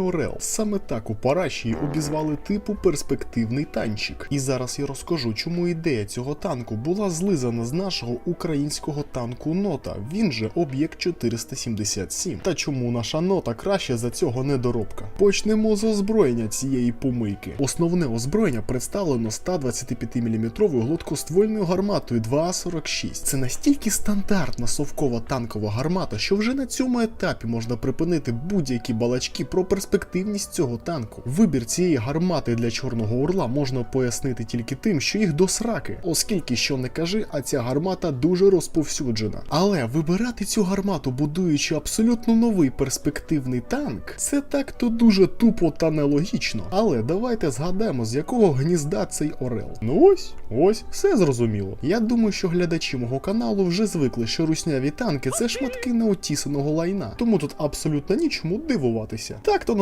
Орел. Саме так у Парашії обізвали типу перспективний танчик. І зараз я розкажу, чому ідея цього танку була злизана з нашого українського танку Нота. Він же об'єкт 477. Та чому наша нота краще за цього недоробка? Почнемо з озброєння цієї помийки. Основне озброєння представлено 125 мм гладкоствольною гарматою 2А46. Це настільки стандартна совкова танкова гармата, що вже на цьому етапі можна припинити будь-які балачки про перспективність цього танку. Вибір цієї гармати для Чорного Орла можна пояснити тільки тим, що їх до сраки, оскільки що не кажи, а ця гармата дуже розповсюджена. Але вибирати цю гармату, будуючи абсолютно новий перспективний танк, це так то дуже тупо та нелогічно. Але давайте згадаємо, з якого гнізда цей Орел. Ну ось, ось, все зрозуміло. Я думаю, що глядачі мого каналу вже звикли, що русняві танки це шматки неотісаного лайна, тому тут абсолютно нічому дивуватися. Так то